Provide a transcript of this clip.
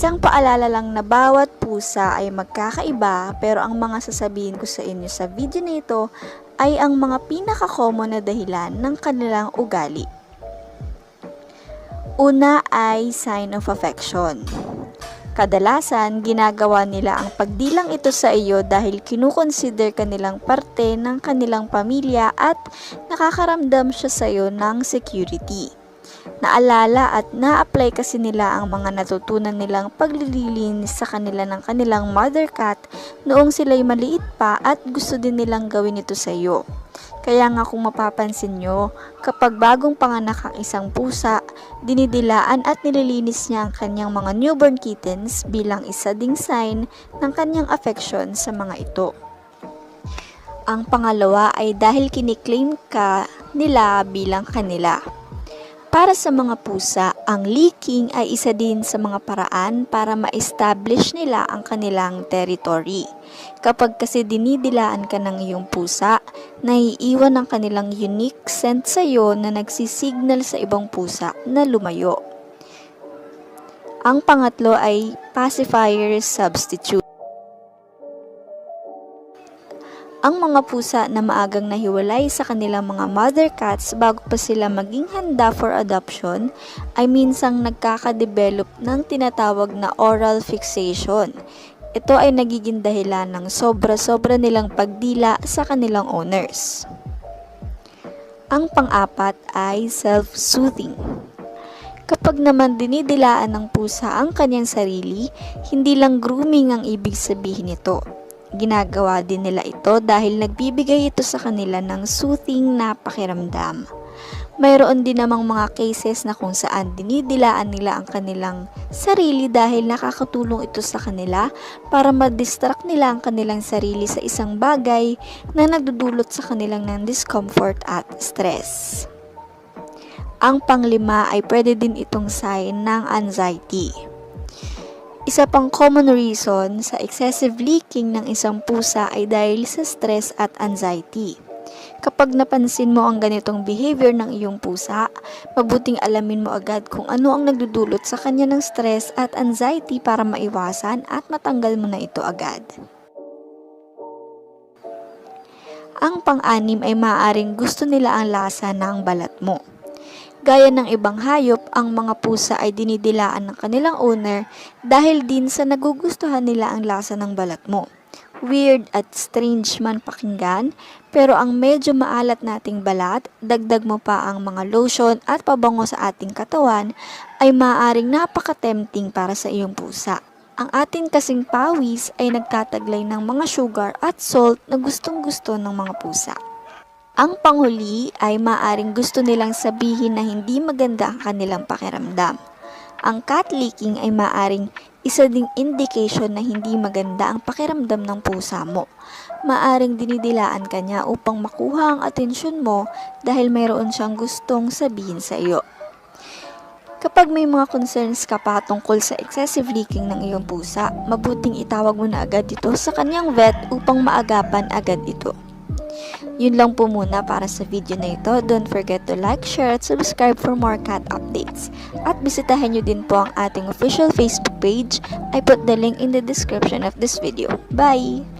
Isang paalala lang na bawat pusa ay magkakaiba pero ang mga sasabihin ko sa inyo sa video na ito ay ang mga pinaka-common na dahilan ng kanilang ugali. Una ay sign of affection. Kadalasan, ginagawa nila ang pagdilang ito sa iyo dahil kinukonsider kanilang parte ng kanilang pamilya at nakakaramdam siya sa iyo ng security. Naalala at na-apply kasi nila ang mga natutunan nilang paglilinis sa kanila ng kanilang mother cat noong sila'y maliit pa at gusto din nilang gawin ito sa iyo. Kaya nga kung mapapansin nyo, kapag bagong panganak ang isang pusa, dinidilaan at nililinis niya ang kanyang mga newborn kittens bilang isa ding sign ng kanyang affection sa mga ito. Ang pangalawa ay dahil kiniklaim ka nila bilang kanila. Para sa mga pusa, ang leaking ay isa din sa mga paraan para ma-establish nila ang kanilang territory. Kapag kasi dinidilaan ka ng iyong pusa, naiiwan ang kanilang unique scent sa iyo na nagsisignal sa ibang pusa na lumayo. Ang pangatlo ay pacifier substitute. Ang mga pusa na maagang nahiwalay sa kanilang mga mother cats bago pa sila maging handa for adoption ay minsang nagkakadevelop ng tinatawag na oral fixation. Ito ay nagiging dahilan ng sobra-sobra nilang pagdila sa kanilang owners. Ang pang-apat ay self-soothing. Kapag naman dinidilaan ng pusa ang kanyang sarili, hindi lang grooming ang ibig sabihin nito. Ginagawa din nila ito dahil nagbibigay ito sa kanila ng soothing na pakiramdam. Mayroon din namang mga cases na kung saan dinidilaan nila ang kanilang sarili dahil nakakatulong ito sa kanila para ma-distract nila ang kanilang sarili sa isang bagay na nagdudulot sa kanilang ng discomfort at stress. Ang panglima ay pwede din itong sign ng anxiety. Isa pang common reason sa excessive leaking ng isang pusa ay dahil sa stress at anxiety. Kapag napansin mo ang ganitong behavior ng iyong pusa, mabuting alamin mo agad kung ano ang nagdudulot sa kanya ng stress at anxiety para maiwasan at matanggal mo na ito agad. Ang pang-anim ay maaaring gusto nila ang lasa ng balat mo. Gaya ng ibang hayop, ang mga pusa ay dinidilaan ng kanilang owner dahil din sa nagugustuhan nila ang lasa ng balat mo. Weird at strange man pakinggan, pero ang medyo maalat nating balat, dagdag mo pa ang mga lotion at pabango sa ating katawan, ay maaaring napaka-tempting para sa iyong pusa. Ang ating kasing pawis ay nagtataglay ng mga sugar at salt na gustong gusto ng mga pusa. Ang panghuli ay maaring gusto nilang sabihin na hindi maganda ang kanilang pakiramdam. Ang cat leaking ay maaring isa ding indication na hindi maganda ang pakiramdam ng pusa mo. Maaring dinidilaan ka niya upang makuha ang atensyon mo dahil mayroon siyang gustong sabihin sa iyo. Kapag may mga concerns ka pa tungkol sa excessive leaking ng iyong pusa, mabuting itawag mo na agad ito sa kanyang vet upang maagapan agad ito. Yun lang po muna para sa video na ito. Don't forget to like, share, at subscribe for more cat updates. At bisitahin nyo din po ang ating official Facebook page. I put the link in the description of this video. Bye!